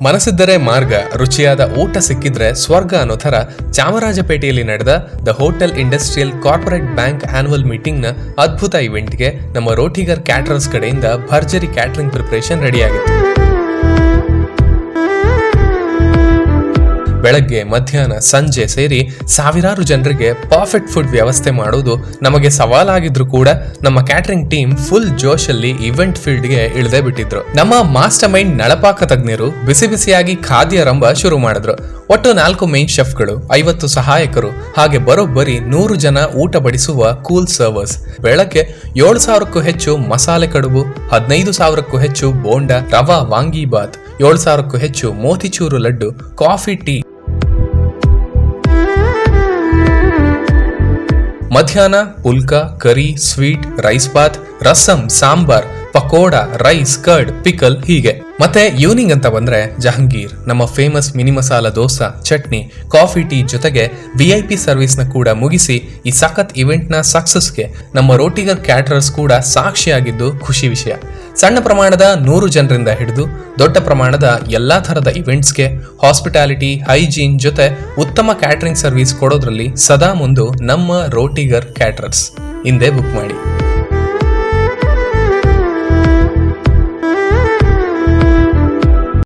ಮನಸ್ಸಿದ್ದರೆ ಮಾರ್ಗ, ರುಚಿಯಾದ ಊಟ ಸಿಕ್ಕಿದ್ರೆ ಸ್ವರ್ಗ ಅನ್ನೋ ಥರ ಚಾಮರಾಜಪೇಟೆಯಲ್ಲಿ ನಡೆದ the hotel industrial corporate bank annual ಮೀಟಿಂಗ್ನ ಅದ್ಭುತ ಇವೆಂಟ್ಗೆ ನಮ್ಮ ರೋಟಿಗರ್ ಕ್ಯಾಟರರ್ಸ್ ಕಡೆಯಿಂದ ಭರ್ಜರಿ ಕ್ಯಾಟರಿಂಗ್ ಪ್ರಿಪರೇಷನ್ ರೆಡಿಯಾಗಿತ್ತು. ಬೆಳಗ್ಗೆ, ಮಧ್ಯಾಹ್ನ, ಸಂಜೆ ಸೇರಿ ಸಾವಿರಾರು ಜನರಿಗೆ ಪರ್ಫೆಕ್ಟ್ ಫುಡ್ ವ್ಯವಸ್ಥೆ ಮಾಡೋದು ನಮಗೆ ಸವಾಲಾಗಿದ್ರು ಕೂಡ ನಮ್ಮ ಕ್ಯಾಟರಿಂಗ್ ಟೀಮ್ ಫುಲ್ ಜೋಶಲ್ಲಿ ಇವೆಂಟ್ ಫೀಲ್ಡ್ಗೆ ಇಳಿದೇ ಬಿಟ್ಟಿದ್ರು. ನಮ್ಮ ಮಾಸ್ಟರ್ ಮೈಂಡ್ ನಳಪಾಕ ತಜ್ಞರು ಬಿಸಿ ಬಿಸಿಯಾಗಿ ಖಾದ್ಯ ರಂಭ ಶುರು ಮಾಡಿದ್ರು. ಒಟ್ಟು ನಾಲ್ಕು ಮೇನ್ ಶೆಫ್ಗಳು ಐವತ್ತು ಸಹಾಯಕರು, ಹಾಗೆ ಬರೋಬ್ಬರಿ ನೂರು ಜನ ಊಟ ಬಡಿಸುವ ಕೂಲ್ ಸರ್ವರ್ಸ್ ಬೆಳಗ್ಗೆ ಏಳು ಸಾವಿರಕ್ಕೂ ಹೆಚ್ಚು ಮಸಾಲೆ ಕಡುಬು, ಹದಿನೈದು ಸಾವಿರಕ್ಕೂ ಹೆಚ್ಚು ಬೋಂಡ, ರವಾ, ವಾಂಗಿಬಾತ್, ಏಳು ಸಾವಿರಕ್ಕೂ ಹೆಚ್ಚು ಮೋತಿಚೂರು ಲಡ್ಡು, ಕಾಫಿ, ಟೀ. ಮಧ್ಯಾಹ್ನ phulka curry, sweet, rice bath, rasam, sambar, pakoda, rice, curd, pickle ಹೀಗೆ. ಮತ್ತೆ ಈವ್ನಿಂಗ್ ಅಂತ ಬಂದ್ರೆ ಜಹಂಗೀರ್, ನಮ್ಮ famous mini masala dosa, chutney, coffee, tea ಜೊತೆಗೆ ವಿ ಐ ಪಿ ಸರ್ವಿಸ್ನ ಕೂಡ ಮುಗಿಸಿ ಈ ಸಖತ್ ಇವೆಂಟ್ನ ಸಕ್ಸಸ್ಗೆ ನಮ್ಮ ರೋಟಿಗರ್ ಕ್ಯಾಟರರ್ಸ್ ಕೂಡ ಸಾಕ್ಷಿಯಾಗಿದ್ದು ಖುಷಿ ವಿಷಯ. ಸಣ್ಣ ಪ್ರಮಾಣದ ನೂರು ಜನರಿಂದ ಹಿಡಿದು ದೊಡ್ಡ ಪ್ರಮಾಣದ ಎಲ್ಲಾ ಥರದ ಇವೆಂಟ್ಸ್ಗೆ ಹಾಸ್ಪಿಟಾಲಿಟಿ, ಹೈಜೀನ್ ಜೊತೆ ಉತ್ತಮ ಕ್ಯಾಟರಿಂಗ್ ಸರ್ವಿಸ್ ಕೊಡೋದ್ರಲ್ಲಿ ಸದಾ ಮುಂದು ನಮ್ಮ ರೋಟಿಗರ್ ಕ್ಯಾಟರರ್ಸ್. ಹಿಂದೆ ಬುಕ್ ಮಾಡಿ.